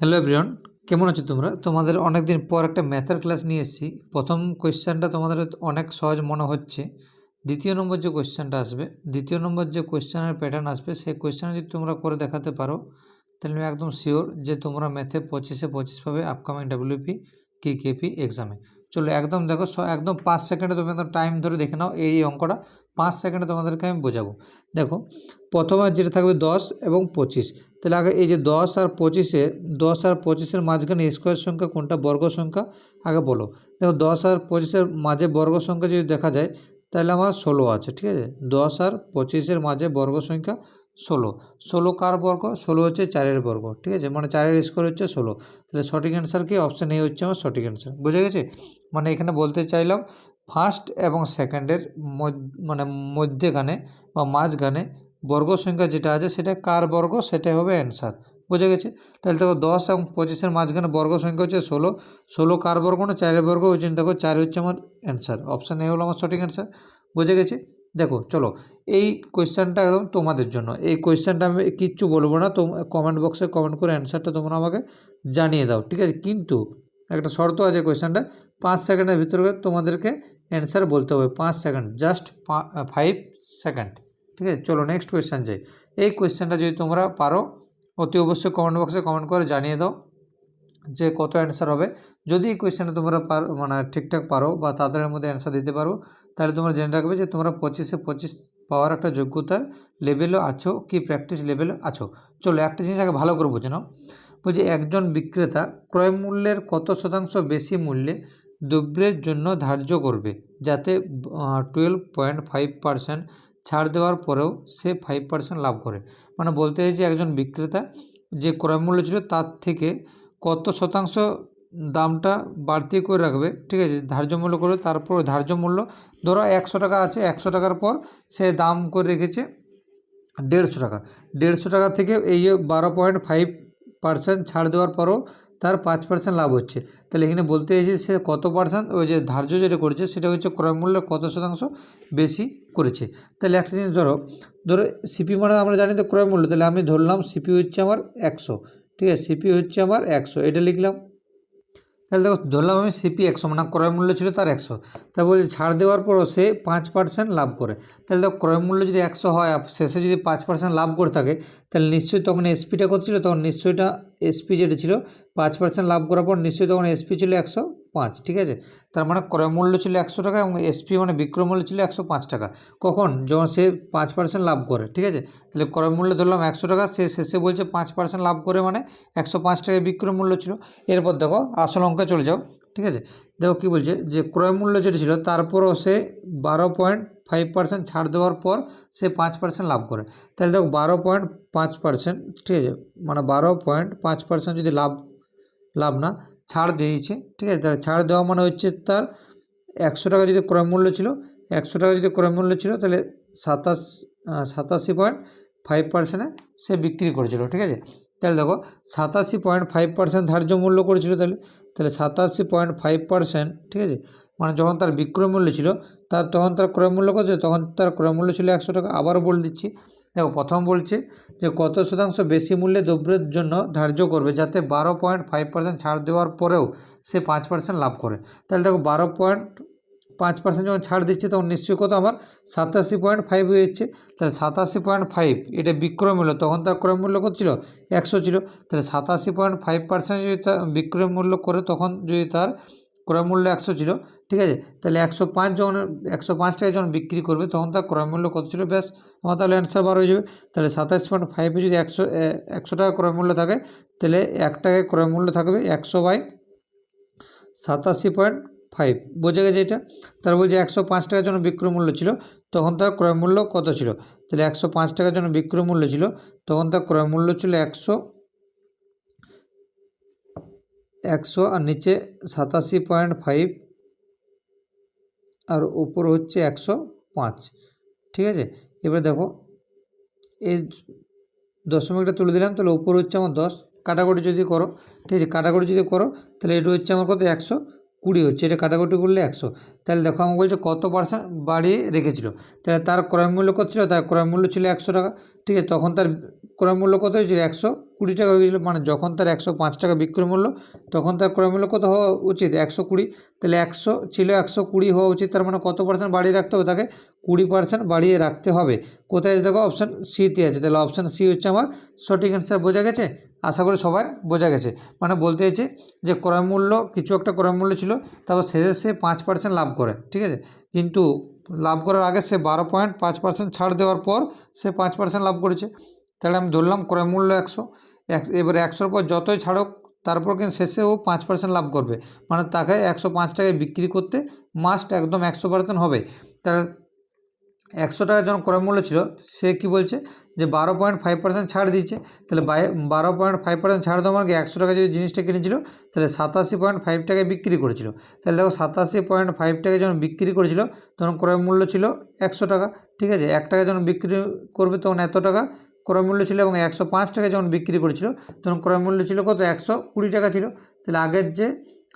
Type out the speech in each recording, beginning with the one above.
Hello everyone কেমন আছো তোমরা? তোমাদের অনেক দিন পর একটা ম্যাথের ক্লাস নিয়ে এসেছি। প্রথম কোয়েশ্চেনটা তোমাদের অনেক সহজ মনে হচ্ছে। দ্বিতীয় নম্বর যে কোয়েশ্চেনটা আসবে, দ্বিতীয় নম্বর যে কোয়েশ্চেনের প্যাটার্ন আসবে, সেই কোয়েশ্চেন যদি তোমরা করে দেখাতে পারো, তাহলে আমি একদম শিওর যে তোমরা ম্যাথে পঁচিশে পঁচিশ পাবে আপকামিং ডাব্লিউপি কি কেপি এক্সামে চলো একদম দেখো একদম পাঁচ সেকেন্ডে তুমি একদম টাইম ধরে দেখে নাও এই অঙ্কটা। পাঁচ সেকেন্ডে তোমাদেরকে আমি বোঝাবো। দেখো, প্রথমে যেটা থাকবে দশ এবং পঁচিশ। তাহলে আগে এই যে দশ আর পঁচিশে, দশ আর পঁচিশের মাঝখানে স্কোয়ার সংখ্যা কোনটা? বর্গ সংখ্যা। আগে বলো। দেখো, দশ আর পঁচিশের মাঝে বর্গ সংখ্যা যদি দেখা যায়, তাহলে আমার ষোলো আছে, ঠিক আছে? দশ আর পঁচিশের মাঝে বর্গ সংখ্যা ষোলো। ষোলো কার বর্গ? ষোলো হচ্ছে চারের বর্গ, ঠিক আছে? মানে চারের স্কোয়ার হচ্ছে ষোলো। তাহলে সঠিক অ্যান্সার কি? অপশান এ হচ্ছে আমার সঠিক অ্যান্সার বুঝে গেছে? মানে এখানে বলতে চাইলাম ফার্স্ট এবং সেকেন্ডের মানে মধ্যেখানে বা মাঝখানে বর্গ সংখ্যা যেটা আছে, সেটা কার বর্গ? সেটাই হবে অ্যান্সার বুঝে গেছে? তাহলে দেখো দশ এবং পঁচিশের মাঝখানে বর্গ সংখ্যা হচ্ছে ষোলো। ষোলো কার বর্গ? না চারের বর্গ, ওই জন্য দেখো চার হচ্ছে আমার অ্যান্সার অপশান এ হলো আমার সঠিক অ্যান্সার বুঝে গেছে? দেখো, চলো, এই কোয়েশ্চেনটা একদম তোমাদের জন্য। এই কোয়েশ্চেনটা আমি কিচ্ছু বলব না তো কমেন্ট বক্সে কমেন্ট করে অ্যান্সারটা তোমরা আমাকে জানিয়ে দাও, ঠিক আছে? কিন্তু একটা শর্ত আছে কোয়েশ্চেনটা পাঁচ সেকেন্ডের ভিতরে তোমাদেরকে অ্যান্সার বলতে হবে, পাঁচ সেকেন্ড জাস্ট ফাইভ সেকেন্ড ঠিক আছে? চলো নেক্সট কোয়েশ্চেন যাই। এই কোয়েশ্চেনটা যদি তোমরা পারো, অতি অবশ্যই কমেন্ট বক্সে কমেন্ট করে জানিয়ে দাও। যে কত অ্যান্সার হবে, যদি এই কোয়েশ্চেনে তোমরা পারো মানে ঠিকঠাক পারো বা তাড়াতাড়ির মধ্যে অ্যান্সার দিতে পারো, তাহলে তোমরা জেনে রাখবে যে তোমরা পঁচিশে পঁচিশ পাওয়ার একটা যোগ্যতার লেভেলও আছো কি প্র্যাকটিস লেভেলও আছো। চলো একটা জিনিস আগে ভালো করে বুঝে নাও। বলছি একজন বিক্রেতা ক্রয় মূল্যের কত শতাংশ বেশি মূল্যে দ্রব্যের জন্য ধার্য করবে? যাতে টুয়েলভ পয়েন্ট ফাইভ পার্সেন্ট ছাড় দেওয়ার পরেও সে ফাইভ পার্সেন্ট লাভ করে। মানে বলতে চাইছি একজন বিক্রেতা যে ক্রয় মূল্য ছিল তার থেকে কত শতাংশ দামটা বাড়তি করে রাখবে, ঠিক আছে? ধার্য মূল্য করে তারপর ধার্য মূল্য, ধরো একশো টাকা আছে, একশো টাকার পর সে দাম করে রেখেছে দেড়শো টাকা। দেড়শো টাকা থেকে এই বারো পয়েন্ট ফাইভ পার্সেন্ট ছাড় দেওয়ার পরও তার পাঁচ পার্সেন্ট লাভ হচ্ছে। তাহলে এখানে বলতে চাইছি সে কত পার্সেন্ট ওই যে ধার্য যেটা করেছে সেটা হচ্ছে ক্রয় মূল্যের কত শতাংশ বেশি করেছে। তাহলে একটা জিনিস ধরো ধরো সিপি মানে আমরা জানি তো ক্রয় মূল্য, তাহলে আমি ধরলাম সিপি হচ্ছে আমার একশো। ঠিক আছে সিপি হচ্ছে আমার একশো, এটা লিখলাম। তাহলে দেখো, ধরলাম আমি সিপি একশো মানে ক্রয় মূল্য ছিল তার একশো। তা বলছি ছাড় দেওয়ার পরও সে পাঁচ পার্সেন্ট লাভ করে। তাহলে দেখো, ক্রয় মূল্য যদি একশো হয় শেষে যদি পাঁচ পার্সেন্ট লাভ করে থাকে, তাহলে নিশ্চয়ই তখন এসপিটা কত ছিল? তখন নিশ্চয়ইটা এসপি যেটা ছিল, পাঁচ পার্সেন্ট লাভ করার পর নিশ্চয়ই তখন এসপি ছিল একশো। পাঁচ, ঠিক আছে? তার মানে ক্রয় মূল্য ছিল একশো টাকা এবং এসপি মানে বিক্রয় মূল্য ছিল একশো পাঁচ টাকা। কখন? যখন সে পাঁচ পার্সেন্ট লাভ করে, ঠিক আছে? তাহলে ক্রয় মূল্য ধরলাম একশো টাকা, সে শেষে বলছে পাঁচ পার্সেন্ট লাভ করে মানে একশো পাঁচ টাকায় বিক্রয় মূল্য ছিল। এরপর দেখো আসল অঙ্কে চলে যাও, ঠিক আছে? দেখো কী বলছে? যে ক্রয় মূল্য যেটা ছিল, তারপরও সে বারো পয়েন্ট ফাইভ পার্সেন্ট ছাড় দেওয়ার পর সে পাঁচ পার্সেন্ট লাভ করে। তাহলে দেখো বারো পয়েন্ট পাঁচ পার্সেন্ট ঠিক আছে? মানে বারো পয়েন্ট পাঁচ পার্সেন্ট যদি লাভ লাভ না ছাড় দিয়েছে, ঠিক আছে? তাহলে ছাড় দেওয়া মানে হচ্ছে তার একশো টাকা যদি ক্রয় মূল্য ছিল, একশো টাকা যদি ক্রয় মূল্য ছিল, তাহলে সাতাশ সাতাশি পয়েন্ট ফাইভ পার্সেন্টে সে বিক্রি করেছিল, ঠিক আছে? তাহলে দেখো, সাতাশি পয়েন্ট ফাইভ পার্সেন্ট ধার্য মূল্য করেছিল তাহলে তাহলে সাতাশি পয়েন্ট ফাইভ পার্সেন্ট ঠিক আছে? মানে যখন তার বিক্রয় মূল্য ছিল, তার তখন তার ক্রয় মূল্য তখন তার ক্রয় মূল্য ছিল একশো টাকা, আবারও বলে দিচ্ছি দেখো প্রথম বলছে যে কত শতাংশ বেশি মূল্যে দ্রব্যের জন্য ধার্য করবে যাতে বারো পয়েন্ট ফাইভ পার্সেন্ট ছাড় দেওয়ার পরেও সে পাঁচ পার্সেন্ট লাভ করে। তাহলে দেখো বারো পয়েন্ট পাঁচ পার্সেন্ট যখন ছাড় দিচ্ছে তখন নিশ্চয়ই কত আমার সাতাশি পয়েন্ট ফাইভ হয়ে যাচ্ছে তাহলে সাতাশি পয়েন্ট ফাইভ এটা বিক্রয় মূল্য, তখন তার ক্রয় মূল্য কত ছিল? একশো ছিল। তাহলে সাতাশি পয়েন্ট ফাইভ পার্সেন্ট যদি তার বিক্রয় মূল্য করে, তখন যদি তার ক্রয় মূল্য একশো ছিল ঠিক আছে? তাহলে একশো পাঁচ যখন, একশো পাঁচ টাকায় যখন বিক্রি করবে, তখন তার ক্রয় মূল্য কত ছিল? ব্যাস, আমার তাহলে অ্যান্সার বার হয়ে যাবে। তাহলে সাতাশ পয়েন্ট ফাইভে যদি একশো একশো টাকা ক্রয় মূল্য থাকে, তাহলে এক টাকায় ক্রয় মূল্য থাকবে একশো বাই সাতাশি পয়েন্ট ফাইভ বোঝা গেছে এটা? তার বলছে একশো পাঁচ টাকার জন্য বিক্রয় মূল্য ছিল, তখন তার ক্রয় মূল্য কত ছিল? তাহলে একশো পাঁচ টাকার জন্য বিক্রয় মূল্য ছিল, তখন তার ক্রয় মূল্য ছিল একশো একশো আর নিচে সাতাশি পয়েন্ট ফাইভ আর উপর হচ্ছে একশো পাঁচ। ঠিক আছে? এবার দেখো, এই দশমিকটা তুলে দিলাম, তাহলে উপর হচ্ছে আমার দশ। কাটাকুটি যদি করো, ঠিক আছে? কাটাকুটি যদি করো, তাহলে এটা হচ্ছে আমার কত? একশো কুড়ি হচ্ছে। এটা কাটাকুটি করলে একশো। তাহলে দেখো, আমাকে বলছে কত পার্সেন্ট বাড়িয়ে রেখেছিল। তাহলে তার ক্রয় মূল্য কত তার ক্রয় মূল্য ছিল একশো টাকা। ঠিক আছে? তখন তার ক্রয় মূল্য কত হয়েছিল? একশো কুড়ি টাকা হয়েছিল মানে যখন তার একশো পাঁচ টাকা বিক্রয় মূল্য, তখন তার ক্রয় মূল্য কত হওয়া উচিত? একশো কুড়ি। তাহলে একশো ছিল একশো কুড়ি হওয়া উচিত। তার মানে কত পার্সেন্ট বাড়িয়ে রাখতে হবে? তাকে কুড়ি পার্সেন্ট বাড়িয়ে রাখতে হবে। কোথায় আছে? দেখো অপশান সিতে আছে। তাহলে অপশান সি হচ্ছে আমার সঠিক অ্যান্সার বোঝা গেছে? আশা করি সবার বোঝা গেছে। মানে বলতে চাইছে যে ক্রয় মূল্য, কিছু একটা ক্রয় মূল্য ছিল, তারপর শেষে সে পাঁচ পার্সেন্ট লাভ করে। ঠিক আছে? কিন্তু লাভ করার আগে সে বারো পয়েন্ট পাঁচ পার্সেন্ট ছাড় দেওয়ার পর সে পাঁচ পার্সেন্ট লাভ করেছে। তাহলে আমি ধরলাম ক্রয় মূল্য একশো। এক এবারে একশোর পর যতই ছাড়ক, তারপর কিন্তু শেষে ও পাঁচ পার্সেন্ট লাভ করবে। মানে তাকে একশো পাঁচ টাকায় বিক্রি করতে মাস্ট একদম একশো পার্সেন্ট হবে। তাহলে একশো টাকা যখন ক্রয় মূল্য ছিল, সে কি বলছে? যে বারো পয়েন্ট ফাইভ পার্সেন্ট ছাড় দিচ্ছে তাহলে বারো পয়েন্ট ফাইভ পার্সেন্ট ছাড় দেওয়া মানে একশো টাকা যদি জিনিসটা কিনেছিল, তাহলে সাতাশি পয়েন্ট ফাইভ টাকায় বিক্রি করেছিল। তাহলে দেখো সাতাশি পয়েন্ট ফাইভ টাকায় যখন বিক্রি করেছিল, তখন ক্রয় মূল্য ছিল একশো টাকা। ঠিক আছে? এক টাকা যখন বিক্রি করবে তখন এত টাকা? ক্রয় মূল্য ছিল এবং একশো পাঁচ টাকায় যখন বিক্রি করেছিল, তখন ক্রয় মূল্য ছিল কত? একশো কুড়ি টাকা ছিল। তাহলে আগের যে,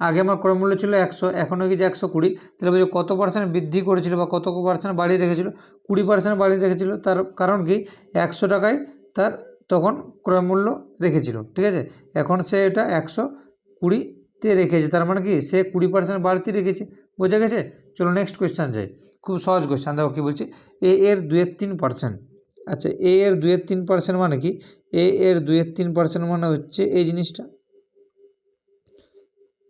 আগে আমার ক্রয় মূল্য ছিল একশো এখন হয়ে গেছে একশো কুড়ি? তাহলে বলছে কত পার্সেন্ট বৃদ্ধি করেছিল বা কত পার্সেন্ট বাড়িয়ে রেখেছিল? কুড়ি পার্সেন্ট বাড়িয়ে রেখেছিল, তার কারণ কি? একশো টাকায় তার তখন ক্রয় মূল্য রেখেছিল, ঠিক আছে? এখন সে এটা একশো কুড়িতে রেখেছে, তার মানে কি? সে কুড়ি পার্সেন্ট বাড়তি রেখেছে, বোঝা গেছে? চলো নেক্সট কোয়েশ্চান যাই। খুব সহজ কোয়েশ্চান দেখো কী বলছি? এ এর দুয়ের তিন পার্সেন্ট আচ্ছা এ এর দুয়ের তিন পার্সেন্ট মানে কি? এ এর দুয়ের তিন পার্সেন্ট মানে হচ্ছে এই জিনিসটা।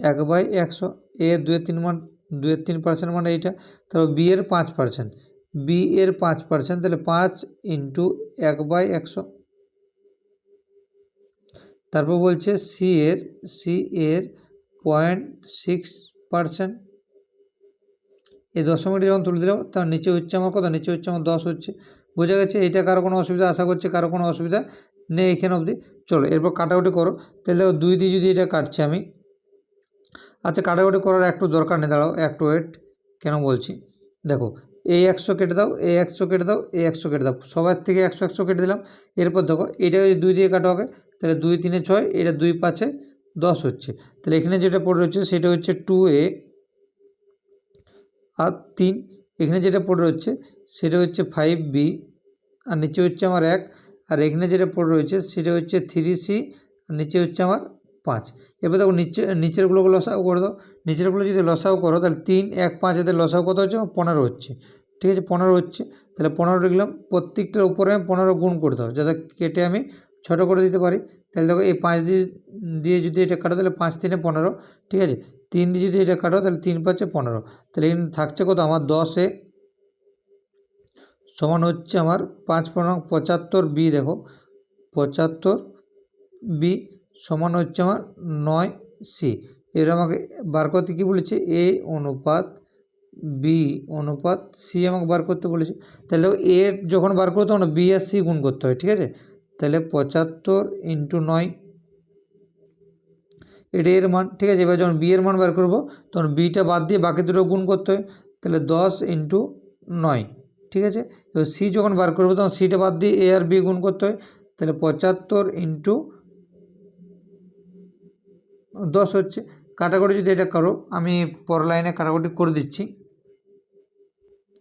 এক বাই একশো এ দুয়ের তিন মান দুয়ের তিন পার্সেন্ট মানে এইটা। তারপর বি এর পাঁচ পার্সেন্ট বি এর পাঁচ পার্সেন্ট তাহলে পাঁচ ইন্টু এক বাই একশো। তারপর বলছে সি এর সি এর পয়েন্ট সিক্স পার্সেন্ট এই দশমিকটা যখন তুলে দিলাম, তার নিচে হচ্ছে আমার কত? নিচে হচ্ছে আমার দশ হচ্ছে। বোঝা গেছে এটা কারও কোনো অসুবিধা, আশা করছে কারও কোনো অসুবিধা নেই এখানে অবধি। চলো, এরপর কাটাকুটি করো। তাহলে দেখো দুই দিয়ে যদি এটা কাটছি আমি। আচ্ছা কাটাকুটি করার একটু দরকার নেই, দাঁড়াও, একটু ওয়েট কেন বলছি? দেখো, এই একশো কেটে দাও, এই একশো কেটে দাও, এই একশো কেটে দাও। সবার থেকে একশো একশো কেটে দিলাম। এরপর দেখো এটা যদি দুই দিয়ে কাটো আগে, তাহলে দুই তিনে ছয়, এটা দুই পাঁচে দশ হচ্ছে। তাহলে এখানে যেটা পড়ে রয়েছে, সেটা হচ্ছে টু এ আর তিন, এখানে যেটা পড়ে রয়েছে, সেটা হচ্ছে ফাইভ বি আর নিচে হচ্ছে আমার এক। আর এখানে যেটা পড়ে রয়েছে, সেটা হচ্ছে থ্রি সি নিচে হচ্ছে আমার পাঁচ। এবার দেখো নিচে নিচেরগুলো লসাও করে দাও। নিচেরগুলো যদি লসাও করো, তাহলে তিন, এক, পাঁচ, এদের লসাও কত হচ্ছে? আমার পনেরো হচ্ছে। ঠিক আছে, পনেরো হচ্ছে। তাহলে পনেরো লিখলাম, প্রত্যেকটার উপরে আমি পনেরো গুণ করে দাও। যাতে কেটে আমি ছোটো করে দিতে পারি। তাহলে দেখো এই পাঁচ দিয়ে দিয়ে যদি এটা কাটো, তাহলে পাঁচ তিনে পনেরো। ঠিক আছে, তিন দিয়ে যদি এটা কাটো, তাহলে তিন পাঁচে পনেরো। তাহলে এখানে থাকছে কত? আমার দশে সমান হচ্ছে আমার পাঁচ পনেরো পঁচাত্তর বি, দেখো। পঁচাত্তর বি সমান হচ্ছে আমার নয় সি। এর আমাকে বার করতে কী বলেছে? এ অনুপাত বি অনুপাত সি আমাকে বার করতে বলেছে। তাহলে দেখো, এ যখন বার করতে তখন বি আর সি গুণ করতে হয়, ঠিক আছে? তাহলে পঁচাত্তর ইন্টু নয় এটা এর মান, ঠিক আছে? এবার যখন বি এর মান বার করব, তখন বিটা বাদ দিয়ে বাকি দুটো গুণ করতে হয়। তাহলে দশ ইন্টু নয়। ঠিক আছে? এবার সি যখন বার করব, তখন সিটা বাদ দিয়ে এ আর বি গুণ করতে হয়। তাহলে পঁচাত্তর ইন্টু দশ হচ্ছে। কাটাকুটি যদি এটা করো, আমি পর লাইনে কাটাকুটি করে দিচ্ছি।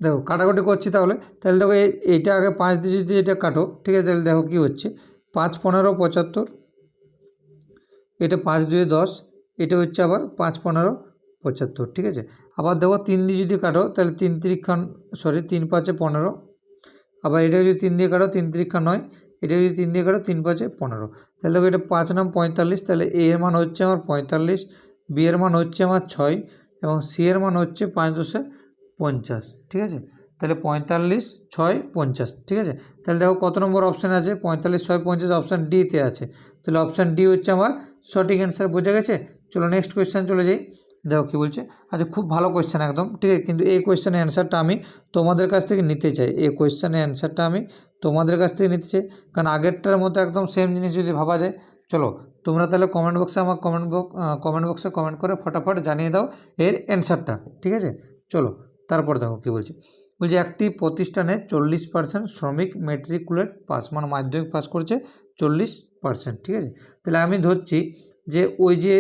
দেখো, কাটাকুটি করছি তাহলে তাহলে দেখো এই- এইটা আগে পাঁচ দিয়ে যদি এটা কাটো, ঠিক আছে? তাহলে দেখো কী হচ্ছে? পাঁচ পনেরো পঁচাত্তর, এটা পাঁচ দুয়ে দশ, এটা হচ্ছে আবার পাঁচ পনেরো। পঁচাত্তর, ঠিক আছে? আবার দেখো তিন দিয়ে যদি কাটো, তাহলে তিন তিরিক্ষণ সরি তিন পাঁচে পনেরো। আবার এটা যদি তিন দিয়ে কাটো, তিন তিরিক্ষা নয়, এটা যদি তিন দিয়ে কাটো, তিন পাঁচে পনেরো। তাহলে দেখো এটা পাঁচ নাম পঁয়তাল্লিশ, তাহলে এ এর মান হচ্ছে আমার পঁয়তাল্লিশ বি এর মান হচ্ছে আমার ছয়, এবং সি এর মান হচ্ছে পাঁচ দশে পঞ্চাশ, ঠিক আছে? তাহলে পঁয়তাল্লিশ, ছয়, পঞ্চাশ, ঠিক আছে? তাহলে দেখো কত নম্বর অপশান আছে? পঁয়তাল্লিশ, ছয়, পঞ্চাশ অপশান ডিতে আছে। তাহলে অপশান ডি হচ্ছে আমার সঠিক অ্যান্সার বোঝা গেছে? চলো নেক্সট কোয়েশ্চেন চলে যাই। দেখো কী বলছে? আচ্ছা খুব ভালো কোয়েশ্চেন একদম, ঠিক আছে? কিন্তু এই কোয়েশ্চেনের অ্যান্সারটা আমি তোমাদের কাছ থেকে নিতে চাই। এই কোয়েশ্চেনের অ্যান্সারটা আমি তোমাদের কাছ থেকে নিতে চাই। কারণ আগেরটার মতো একদম সেম জিনিস যদি ভাবা যায়, চলো, তোমরা তাহলে কমেন্ট বক্সে আমার কমেন্ট বক্স কমেন্ট বক্সে কমেন্ট করে ফটাফট জানিয়ে দাও এর অ্যান্সারটা ঠিক আছে? চলো, তারপর দেখো কী বলছে। বলছে, একটি প্রতিষ্ঠানে চল্লিশ পার্সেন্ট শ্রমিক মেট্রিকুলেট পাস মানে মাধ্যমিক পাস করছে চল্লিশ পার্সেন্ট ঠিক আছে? তাহলে আমি ধরছি যে ওই যে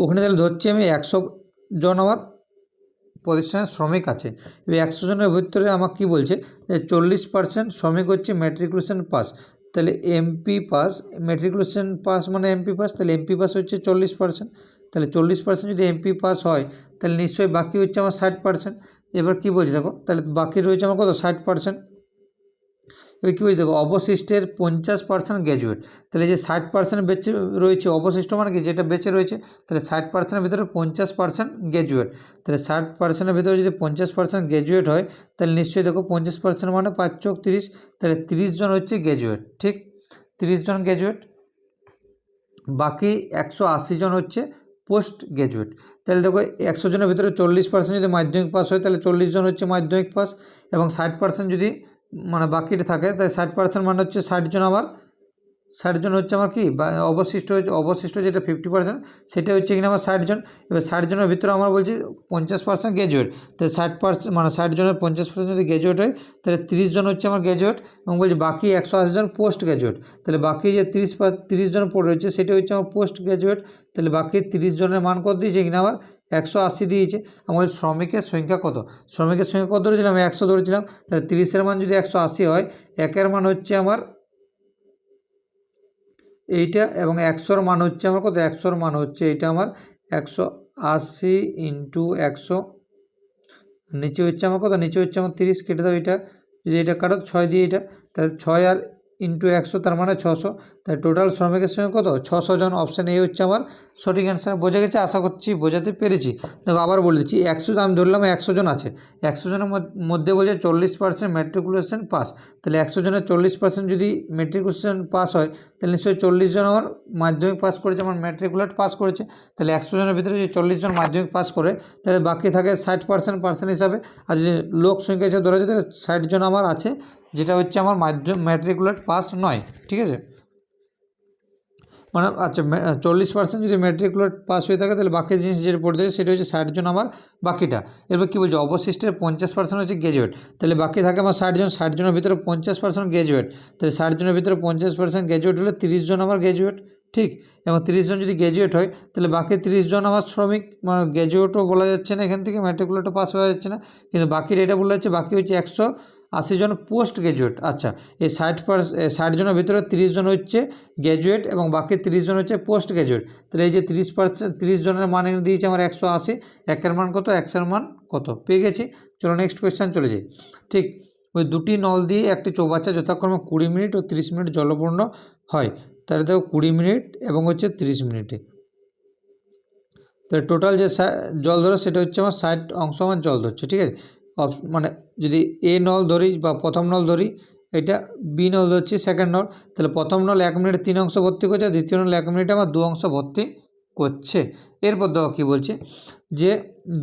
ওখানে তাহলে ধরছি আমি একশো জন আমার প্রতিষ্ঠানের শ্রমিক আছে। এবার একশো জনের ভিতরে আমাকে কী বলছে? যে চল্লিশ পার্সেন্ট শ্রমিক হচ্ছে ম্যাট্রিকুলেশন পাস তাহলে এমপি পাস মেট্রিকুলেশন পাস মানে এমপি পাস তাহলে এমপি পাস হচ্ছে চল্লিশ পার্সেন্ট তাহলে চল্লিশ পার্সেন্ট যদি এমপি পাস হয়, তাহলে নিশ্চয়ই বাকি হচ্ছে আমার ষাট পার্সেন্ট এবার কী বলছি দেখো? তাহলে বাকি রয়েছে আমার কত? ষাট পার্সেন্ট এবার কী বলছি দেখো, অবশিষ্টের পঞ্চাশ পার্সেন্ট গ্র্যাজুয়েট। তাহলে যে ষাট পার্সেন্ট বেঁচে রয়েছে, অবশিষ্ট মানে কি? যেটা বেঁচে রয়েছে, তাহলে ষাট পার্সেন্টের ভিতরে পঞ্চাশ পার্সেন্ট গ্র্যাজুয়েট। তাহলে ষাট পার্সেন্টের ভিতরে যদি পঞ্চাশ পার্সেন্ট গ্র্যাজুয়েট হয়, তাহলে নিশ্চয়ই দেখো পঞ্চাশ পার্সেন্ট মানে পাঁচ চোখ তিরিশ, তাহলে তিরিশ জন হচ্ছে গ্র্যাজুয়েট, ঠিক? তিরিশ জন গ্র্যাজুয়েট, বাকি একশো আশি জন হচ্ছে পোস্ট গ্র্যাজুয়েট। তাহলে দেখো একশো জনের ভিতরে চল্লিশ পার্সেন্ট যদি মাধ্যমিক পাস হয়, তাহলে চল্লিশ জন হচ্ছে মাধ্যমিক পাস, এবং ষাট পার্সেন্ট যদি মানে বাকিটা থাকে তাই ষাট পার্সেন্ট মানে হচ্ছে ষাট জন আমার ষাট জন হচ্ছে আমার কি? অবশিষ্ট হচ্ছে অবশিষ্ট যেটা ফিফটি পার্সেন্ট সেটা হচ্ছে কিনা আমার ষাট জন এবার ষাট জনের ভিতরে আমার বলছি পঞ্চাশ পার্সেন্ট গ্র্যাজুয়েট তাহলে ষাট পার্সেন্ট মানে ষাট জনের পঞ্চাশ পার্সেন্ট যদি গ্র্যাজুয়েট হয়, তাহলে জন হচ্ছে আমার গ্র্যাজুয়েট এবং বলছি বাকি একশো আশি জন পোস্ট গ্র্যাজুয়েট তাহলে বাকি যে তিরিশ তিরিশ জন পড়ে রয়েছে, সেটা হচ্ছে আমার পোস্ট গ্র্যাজুয়েট তাহলে বাকি তিরিশ জনের মান কত দিয়েছে কিনা আমার? একশো আশি দিয়েছে। আমার শ্রমিকের সংখ্যা কত? শ্রমিকের সংখ্যা কত ধরেছিলাম? একশো ধরেছিলাম। তাহলে তিরিশের মান যদি একশো আশি হয়, একের মান হচ্ছে আমার এইটা এবং একশোর মান হচ্ছে আমার কত? একশোর মান হচ্ছে এইটা আমার একশো আশি ইন্টু একশো। নিচে হচ্ছে আমার কত? নিচে হচ্ছে আমার তিরিশ। কেটে দাও এটা যদি এটা কাটো, ছয় দিয়ে এটা তাহলে ছয় আর ইন্টু একশো, তার মানে ছশো। তাই টোটাল শ্রমিকের সঙ্গে কত? ছশো জন অপশান এ হচ্ছে আমার সঠিক অ্যান্সার বোঝা গেছে? আশা করছি বোঝাতে পেরেছি। দেখো, আবার বলে দিচ্ছি, একশো আমি ধরলাম, একশো জন আছে। একশো জনের মধ্যে বলছে চল্লিশ পার্সেন্ট ম্যাট্রিকুলেশন পাস তাহলে একশো জনের চল্লিশ পার্সেন্ট যদি ম্যাট্রিকুলেশন পাস হয়, তাহলে নিশ্চয়ই চল্লিশ জন আমার মাধ্যমিক পাস করেছে, আমার ম্যাট্রিকুলেট পাস করেছে। তাহলে একশো জনের ভিতরে যদি চল্লিশ জন মাধ্যমিক পাস করে, তাহলে বাকি থাকে ষাট পার্সেন্ট পার্সেন্ট হিসাবে। আর যদি লোক সংখ্যা হিসেবে ধরা যায়, তাহলে ষাট জন আমার আছে। যেটা হচ্ছে আমার মাধ্যম ম্যাট্রিকুলেট পাস নয়, ঠিক আছে? মানে আচ্ছা চল্লিশ পার্সেন্ট যদি ম্যাট্রিকুলেট পাস হয়ে থাকে, তাহলে বাকি জিনিস যেটা পড়তে থাকে, সেটা হচ্ছে ষাটজন আমার বাকিটা। এরপর কী বলছে? অবশিষ্টের পঞ্চাশ পার্সেন্ট হচ্ছে গ্র্যাজুয়েট তাহলে বাকি থাকে আমার ষাটজন ষাটজনের ষাট জনের ভিতরে পঞ্চাশ পার্সেন্ট গ্র্যাজুয়েট তাহলে ষাটজনের ভিতরে পঞ্চাশ পার্সেন্ট গ্র্যাজুয়েট হলে তিরিশজন আমার গ্র্যাজুয়েট ঠিক? এবং তিরিশ জন যদি গ্র্যাজুয়েট হয়, তাহলে বাকি তিরিশ জন আমার শ্রমিক মানে গ্র্যাজুয়েটও বলা যাচ্ছে না এখান থেকে ম্যাট্রিকুলেটও পাস হওয়া যাচ্ছে না। কিন্তু বাকি এটা বলা যাচ্ছে, বাকি হচ্ছে একশো আশি জন পোস্ট গ্র্যাজুয়েট আচ্ছা এই ষাট পার্স ষাট জনের ভিতরে তিরিশ জন হচ্ছে গ্র্যাজুয়েট এবং বাকি তিরিশ জন হচ্ছে পোস্ট গ্র্যাজুয়েট তাহলে এই যে তিরিশ পার্সেন্ট তিরিশ জনের মান এনে দিয়েছে আমার একশো আশি, একের মান কত? একশোর মান কত? পেয়ে গেছি। চলো নেক্সট কোয়েশ্চেন চলে যাই। ঠিক, ওই দুটি নল দিয়ে একটি চৌবাচ্চা যথাক্রমে কুড়ি মিনিট ও তিরিশ মিনিট জলপূর্ণ হয়। তাহলে দেখো কুড়ি মিনিট এবং হচ্ছে তিরিশ মিনিটে। তাহলে টোটাল যে জল ধরো সেটা হচ্ছে আমার ষাট অংশ আমার জল ধরছে, ঠিক আছে? মানে যদি এ নল ধরি বা প্রথম নল ধরি, এটা বি নল ধরছি সেকেন্ড নল, তাহলে প্রথম নল এক মিনিটে তিন অংশ ভর্তি করছে দ্বিতীয় নল এক মিনিটে আমার দু অংশ ভর্তি করছে। এরপর দেখো কী বলছে যে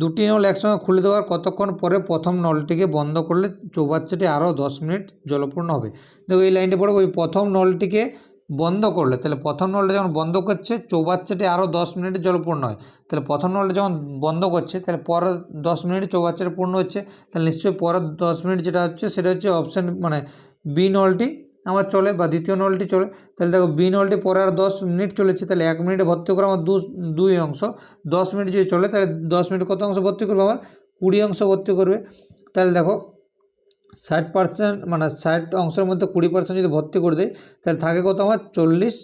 দুটি নল একসঙ্গে খুলে দেওয়ার কতক্ষণ পরে প্রথম নলটিকে বন্ধ করলে চৌবাচ্চাটি আরও দশ মিনিট জলপূর্ণ হবে। দেখো এই লাইনটা পড়ে, ওই প্রথম নলটিকে বন্ধ করলে, তাহলে প্রথম নলটা যখন বন্ধ করছে, চৌবাচ্চাটি আরও দশ মিনিটে জলপূর্ণ হয়। তাহলে প্রথম নলটা যখন বন্ধ করছে, তাহলে পরের দশ মিনিট চৌবাচ্চাটা পূর্ণ হচ্ছে। তাহলে নিশ্চয়ই পরের দশ মিনিট যেটা হচ্ছে, সেটা হচ্ছে অপশান মানে বি নলটি আমার চলে বা দ্বিতীয় নলটি চলে। তাহলে দেখো বি নলটি পরে আর দশ মিনিট চলেছে, তাহলে এক মিনিটে ভর্তি করে আমার দুই অংশ। দশ মিনিট যদি চলে, তাহলে দশ মিনিট কত অংশ ভর্তি করবে আমার কুড়ি অংশ ভর্তি করবে। তাহলে দেখো ষাট পার্সেন্ট মানে ষাট অংশের মধ্যে কুড়ি পার্সেন্ট যদি ভর্তি করে দেয় তাহলে থাকে কত আমার? চল্লিশ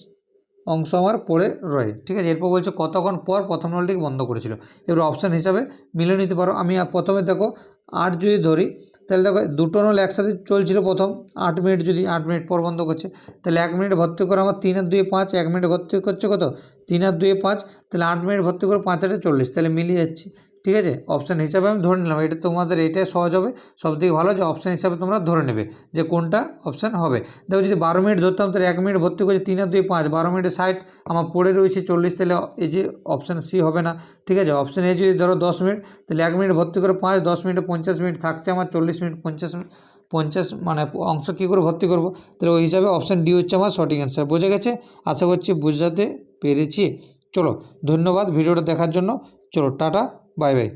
অংশ আমার পড়ে রয়ে। ঠিক আছে? এরপর বলছে কতক্ষণ পর প্রথম নলটিকে বন্ধ করেছিল। এবার অপশান হিসাবে মিলে নিতে পারো। আমি প্রথমে দেখো আট যদি ধরি, তাহলে দেখো দুটো নল একসাথে চলছিল প্রথম। আট মিনিট যদি আট মিনিট পর বন্ধ করছে, তাহলে এক মিনিট ভর্তি করে আমার তিন আর দুয়ে পাঁচ, এক মিনিট ভর্তি করছে কত? তিন আর দুয়ে পাঁচ, তাহলে আট মিনিট ভর্তি করে পাঁচ আটে চল্লিশ, তাহলে মিলিয়ে যাচ্ছে। ঠিক আছে? অপশান হিসাবে আমি ধরে নিলাম। এটা তোমাদের এটাই সহজ হবে। সবথেকে ভালো যে অপশান হিসাবে তোমরা ধরে নেবে যে কোনটা অপশান হবে। দেখো যদি বারো মিনিট ধরতাম, তাহলে এক মিনিট ভর্তি করছে, তিন আর দুই পাঁচ। বারো মিনিটে ষাট, আমার পড়ে রয়েছে চল্লিশ, তাহলে এই যে অপশান সি হবে না। ঠিক আছে? অপশান এ যদি ধরো দশ মিনিট, তাহলে এক মিনিট ভর্তি করে পাঁচ, দশ মিনিটে পঞ্চাশ মিনিট থাকছে আমার চল্লিশ মিনিট, পঞ্চাশ পঞ্চাশ মানে অংশ কী করে ভর্তি করব? তাহলে ওই হিসাবে অপশান ডি হচ্ছে আমার সঠিক অ্যান্সার বোঝা গেছে? আশা করছি বুঝাতে পেরেছি। চলো, ধন্যবাদ ভিডিওটা দেখার জন্য। চলো টাটা বাই বাই।